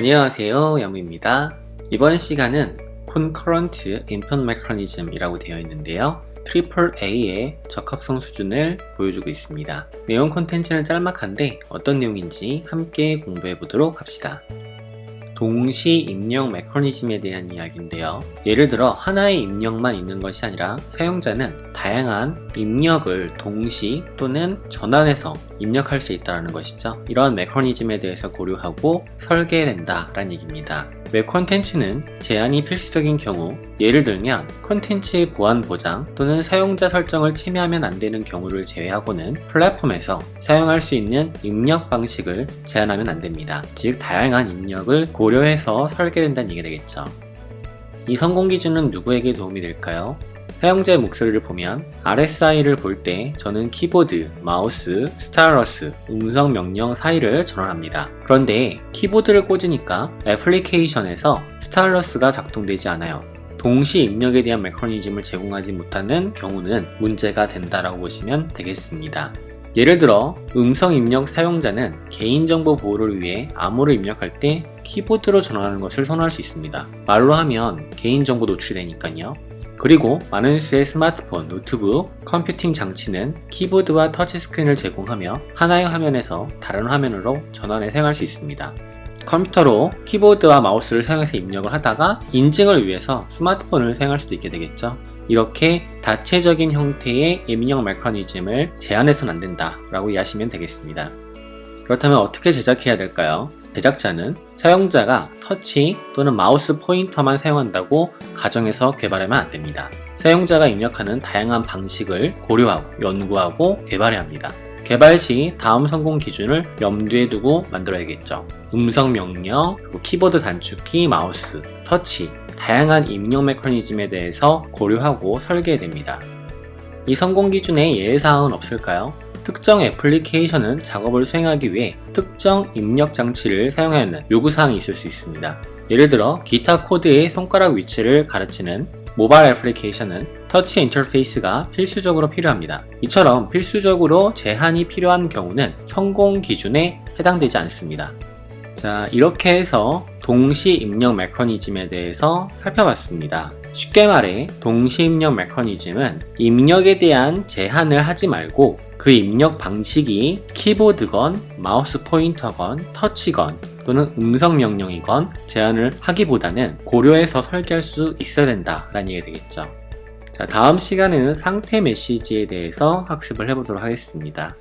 안녕하세요 야무입니다. 이번 시간은 Concurrent Input Mechanism이라고 되어 있는데요. 트리플 A의 적합성 수준을 보여주고 있습니다. 내용 콘텐츠는 짤막한데 어떤 내용인지 함께 공부해 보도록 합시다 동시 입력 메커니즘에 대한 이야기인데요. 예를 들어 하나의 입력만 있는 것이 아니라 사용자는 다양한 입력을 동시 또는 전환해서 입력할 수 있다는 것이죠. 이러한 메커니즘에 대해서 고려하고 설계된다라는 얘기입니다. 웹 콘텐츠는 제한이 필수적인 경우, 예를 들면 콘텐츠의 보안 보장 또는 사용자 설정을 침해하면 안 되는 경우를 제외하고는 플랫폼에서 사용할 수 있는 입력 방식을 제한하면 안 됩니다. 즉, 다양한 입력을 고려해서 설계된다는 얘기가 되겠죠. 이 성공 기준은 누구에게 도움이 될까요? 사용자의 목소리를 보면 RSI를 볼 때 저는 키보드, 마우스, 스타일러스, 음성 명령 사이를 전환합니다. 그런데 키보드를 꽂으니까 애플리케이션에서 스타일러스가 작동되지 않아요. 동시 입력에 대한 메커니즘을 제공하지 못하는 경우는 문제가 된다라고 보시면 되겠습니다. 예를 들어 음성 입력 사용자는 개인정보 보호를 위해 암호를 입력할 때 키보드로 전환하는 것을 선호할 수 있습니다. 말로 하면 개인정보 노출이 되니까요. 그리고 많은 수의 스마트폰, 노트북, 컴퓨팅 장치는 키보드와 터치스크린을 제공하며 하나의 화면에서 다른 화면으로 전환해 사용할 수 있습니다. 컴퓨터로 키보드와 마우스를 사용해서 입력을 하다가 인증을 위해서 스마트폰을 사용할 수도 있게 되겠죠. 이렇게 다체적인 형태의 입력 메커니즘을 제한해서는 안 된다 라고 이해하시면 되겠습니다. 그렇다면 어떻게 제작해야 될까요? 제작자는 사용자가 터치 또는 마우스 포인터만 사용한다고 가정해서 개발하면 안 됩니다. 사용자가 입력하는 다양한 방식을 고려하고 연구하고 개발해야 합니다. 개발 시 다음 성공 기준을 염두에 두고 만들어야겠죠. 음성 명령, 키보드 단축키, 마우스, 터치, 다양한 입력 메커니즘에 대해서 고려하고 설계해야 됩니다. 이 성공 기준에 예외사항은 없을까요? 특정 애플리케이션은 작업을 수행하기 위해 특정 입력 장치를 사용해야 하는 요구사항이 있을 수 있습니다. 예를 들어 기타 코드의 손가락 위치를 가르치는 모바일 애플리케이션은 터치 인터페이스가 필수적으로 필요합니다. 이처럼 필수적으로 제한이 필요한 경우는 성공 기준에 해당되지 않습니다. 자, 이렇게 해서 동시 입력 메커니즘에 대해서 살펴봤습니다. 쉽게 말해 동시 입력 메커니즘은 입력에 대한 제한을 하지 말고 그 입력 방식이 키보드건, 마우스 포인터건, 터치건 또는 음성 명령이건 제한을 하기보다는 고려해서 설계할 수 있어야 된다라는 얘기가 되겠죠. 자, 다음 시간에는 상태 메시지에 대해서 학습을 해보도록 하겠습니다.